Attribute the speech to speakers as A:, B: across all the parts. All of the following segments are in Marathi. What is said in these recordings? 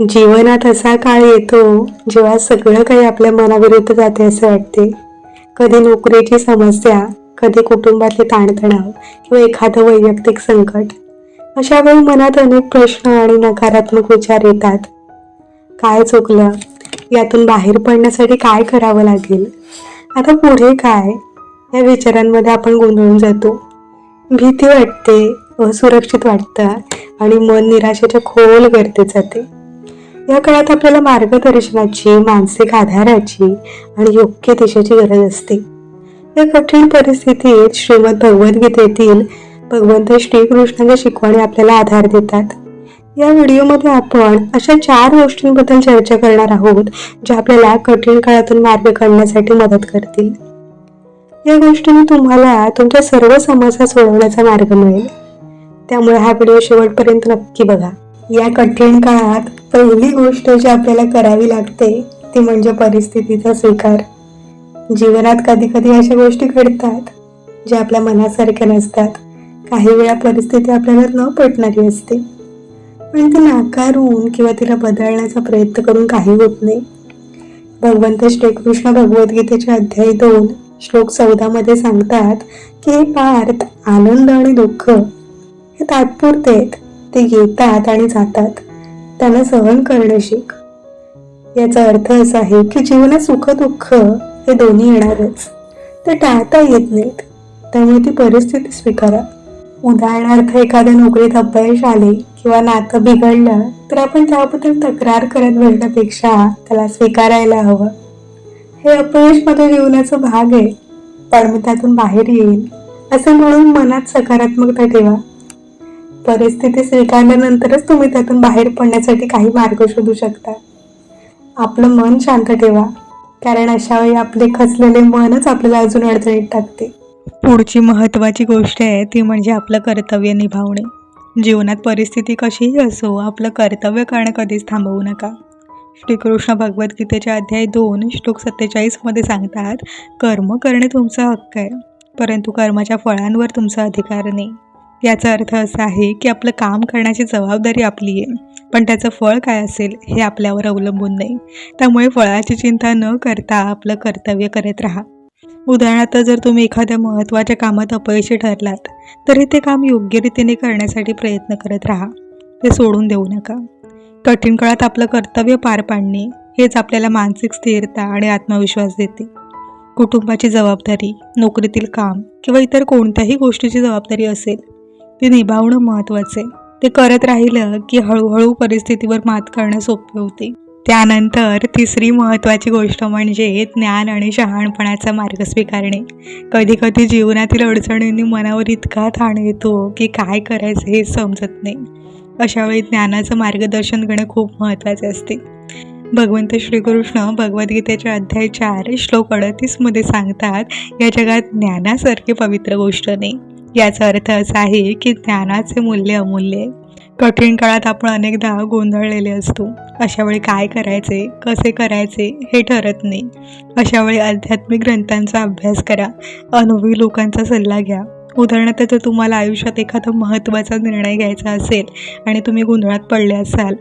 A: जीवनात असा काळ येतो जेव्हा सगळं काही आपल्या मनाविरुद्ध जाते असं वाटते. कधी नोकरीची समस्या कधी कुटुंबातले ताणतणाव किंवा एखादं वैयक्तिक संकट. अशा वेळी मनात अनेक प्रश्न आणि नकारात्मक विचार येतात. काय चुकलं? यातून बाहेर पडण्यासाठी काय करावं लागेल? आता पुढे काय? या विचारांमध्ये आपण गोंधळून जातो. भीती वाटते असुरक्षित वाटतं आणि मन निराशेच्या खोल गर्दीत जाते. या काळात आपल्याला मार्गदर्शनाची मानसिक आधाराची आणि योग्य दिशेची गरज असते. या कठीण परिस्थितीत श्रीमद भगवद्गीतेतील भगवंत श्रीकृष्णाच्या शिकवणी आपल्याला आधार देतात. या व्हिडिओमध्ये आपण अशा चार गोष्टींबद्दल चर्चा करणार आहोत ज्या आपल्याला कठीण काळातून मार्ग काढण्यासाठी मदत करतील. या गोष्टीने तुम्हाला तुमच्या सर्व समस्या सोडवण्याचा मार्ग मिळेल. त्यामुळे हा व्हिडिओ शेवटपर्यंत नक्की बघा. या कठीण काळात पहिली गोष्ट जी आपल्याला करावी लागते ती म्हणजे परिस्थितीचा स्वीकार. जीवनात कधी कधी अशा गोष्टी घडतात ज्या आपल्या मनासारख्या नसतात. काही वेळा परिस्थिती आपल्याला न पटणारी असते. पण ती नाकारून किंवा तिला बदलण्याचा प्रयत्न करून काही होत नाही. भगवंत श्रीकृष्ण भगवद्गीतेच्या अध्याय दोन श्लोक चौदामध्ये सांगतात की हे पार्थ आनंद आणि दुःख हे तात्पुरते आहेत. ते येतात आणि जातात त्यांना सहन करणं शिक. याचा अर्थ असा आहे की जीवनात सुख दुःख हे दोन्ही येणारच. ते टाळता येत नाहीत त्यामुळे ती परिस्थिती स्वीकारा. उदाहरणार्थ एखाद्या नोकरीत अपयश आले किंवा नातं बिघडलं तर आपण त्याबद्दल तक्रार करत बसण्यापेक्षा त्याला स्वीकारायला हवं. हे अपयश माझ्या जीवनाचा भाग आहे पण मी त्यातून बाहेर येईन असं म्हणून मनात सकारात्मकता ठेवा. परिस्थिती स्वीकारल्यानंतरच तुम्ही त्यातून बाहेर पडण्यासाठी काही मार्ग शोधू शकता. आपलं मन शांत ठेवा कारण अशा वेळी आपले खचलेले मनच आपल्याला अजून अडचणीत टाकते. पुढची महत्त्वाची गोष्ट आहे ती म्हणजे आपलं कर्तव्य निभावणे. जीवनात परिस्थिती कशीही असो आपलं कर्तव्य करणं कधीच थांबवू नका. श्रीकृष्ण भगवद्गीतेच्या अध्याय दोन श्लोक सत्तेचाळीसमध्ये सांगतात कर्म करणे तुमचा हक्क आहे परंतु कर्माच्या फळांवर तुमचा अधिकार नाही. याचा अर्थ असा आहे की आपलं काम करण्याची जबाबदारी आपली आहे पण त्याचं फळ काय असेल हे आपल्यावर अवलंबून नाही. त्यामुळे फळाची चिंता न करता आपलं कर्तव्य करत राहा. उदाहरणार्थ जर तुम्ही एखाद्या महत्त्वाच्या कामात अपयशी ठरलात तरी ते काम योग्य रीतीने करण्यासाठी प्रयत्न करत राहा. ते सोडून देऊ नका. कठीण काळात आपलं कर्तव्य पार पाडणे हेच आपल्याला मानसिक स्थिरता आणि आत्मविश्वास देते. कुटुंबाची जबाबदारी नोकरीतील काम किंवा इतर कोणत्याही गोष्टीची जबाबदारी असेल ते निभावणं महत्त्वाचं आहे ते करत राहिलं की हळूहळू परिस्थितीवर मात करणं सोपे होते. त्यानंतर तिसरी महत्त्वाची गोष्ट म्हणजे ज्ञान आणि शहाणपणाचा मार्ग स्वीकारणे. कधी कधी जीवनातील अडचणींनी मनावर इतका ताण येतो की काय करायचं हे समजत नाही. अशा वेळी ज्ञानाचं मार्गदर्शन घेणं खूप महत्त्वाचे असते. भगवंत श्रीकृष्ण भगवद्गीतेच्या अध्याय चार श्लोक अडतीसमध्ये सांगतात या जगात ज्ञानासारखी पवित्र गोष्ट नाही. याचा अर्थ असा आहे की ज्ञानाचे मूल्य अमूल्य आहे. कठीण काळात आपण अनेकदा गोंधळलेले असतो. अशावेळी काय करायचे कसे करायचे हे ठरत नाही. अशावेळी आध्यात्मिक ग्रंथांचा अभ्यास करा. अनुभवी लोकांचा सल्ला घ्या. उदाहरणार्थ जर तुम्हाला आयुष्यात एखादा महत्त्वाचा निर्णय घ्यायचा असेल आणि तुम्ही गोंधळात पडले असाल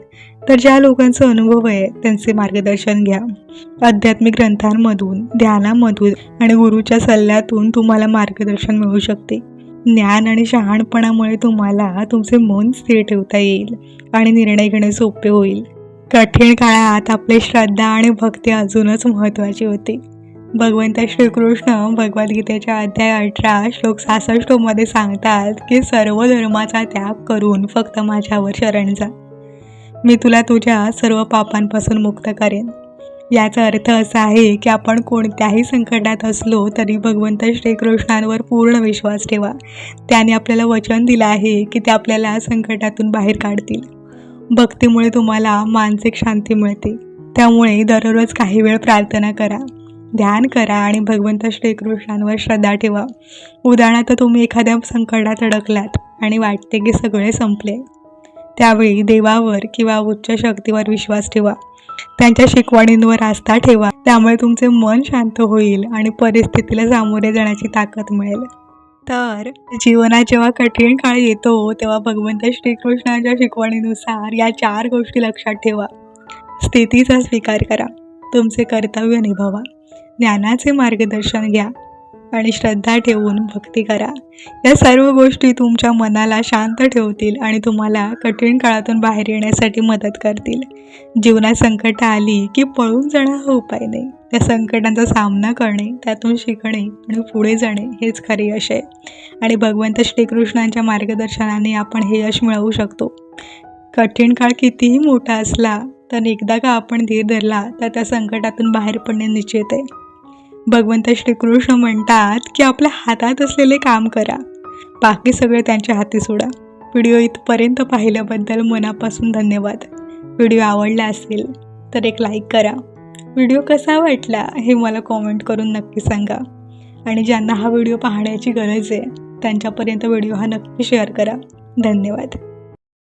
A: तर ज्या लोकांचा अनुभव आहे त्यांचे मार्गदर्शन घ्या. आध्यात्मिक ग्रंथांमधून ध्यानामधून आणि गुरुच्या सल्ल्यातून तुम्हाला मार्गदर्शन मिळू शकते. ज्ञान आणि शहाणपणामुळे तुम्हाला तुमचे मन स्थिर ठेवता येईल आणि निर्णय घेणे सोपे होईल. कठीण काळात आपली श्रद्धा आणि भक्ती अजूनच महत्त्वाची होती. भगवंत श्रीकृष्ण भगवद्गीतेच्या अध्याय अठरा श्लोक सहासष्टमध्ये सांगतात की सर्व धर्माचा त्याग करून फक्त माझ्यावर शरण जा. मी तुला तुझ्या सर्व पापांपासून मुक्त करेन. याचा अर्थ असा आहे की आपण कोणत्याही संकटात असलो तरी भगवंत श्रीकृष्णांवर पूर्ण विश्वास ठेवा. त्याने आपल्याला वचन दिलं आहे की ते आपल्याला संकटातून बाहेर काढतील. भक्तीमुळे तुम्हाला मानसिक शांती मिळते. त्यामुळे दररोज काही वेळ प्रार्थना करा. ध्यान करा आणि भगवंत श्रीकृष्णांवर श्रद्धा ठेवा. उदाहरणार्थ तुम्ही एखाद्या संकटात अडकलात आणि वाटते की सगळे संपले. त्यावेळी देवावर किंवा उच्च शक्तीवर विश्वास ठेवा. त्यांच्या शिकवणींवर आस्था ठेवा. त्यामुळे तुमचे मन शांत होईल आणि परिस्थितीला सामोरे जाण्याची ताकद मिळेल. तर जीवनात जेव्हा कठीण काळ येतो तेव्हा भगवंत श्रीकृष्णाच्या शिकवणीनुसार या चार गोष्टी लक्षात ठेवा.
B: स्थितीचा स्वीकार करा. तुमचे कर्तव्य निभावा. ज्ञानाचे मार्गदर्शन घ्या. आणि श्रद्धा ठेवून भक्ती करा. या सर्व गोष्टी तुमच्या मनाला शांत ठेवतील आणि तुम्हाला कठीण काळातून बाहेर येण्यासाठी मदत करतील. जीवनात संकट आली की पळून जाणं हा उपाय नाही. त्या संकटांचा सामना करणे त्यातून शिकणे आणि पुढे जाणे हेच खरे यश आहे. आणि भगवंत श्रीकृष्णांच्या मार्गदर्शनाने आपण हे यश मिळवू शकतो. कठीण काळ कितीही मोठा असला तर एकदा का आपण धीर धरला तर त्या संकटातून बाहेर पडणे निश्चित आहे. भगवंत श्रीकृष्ण म्हणतात की आपल्या हातात असलेले काम करा. बाकी सगळे त्यांच्या हाती सोडा. व्हिडिओ इथपर्यंत पाहिल्याबद्दल मनापासून धन्यवाद. व्हिडिओ आवडला असेल तर एक लाईक करा. व्हिडिओ कसा वाटला हे मला कॉमेंट करून नक्की सांगा. आणि ज्यांना हा व्हिडिओ पाहण्याची गरज आहे त्यांच्यापर्यंत व्हिडिओ हा नक्की शेअर करा. धन्यवाद.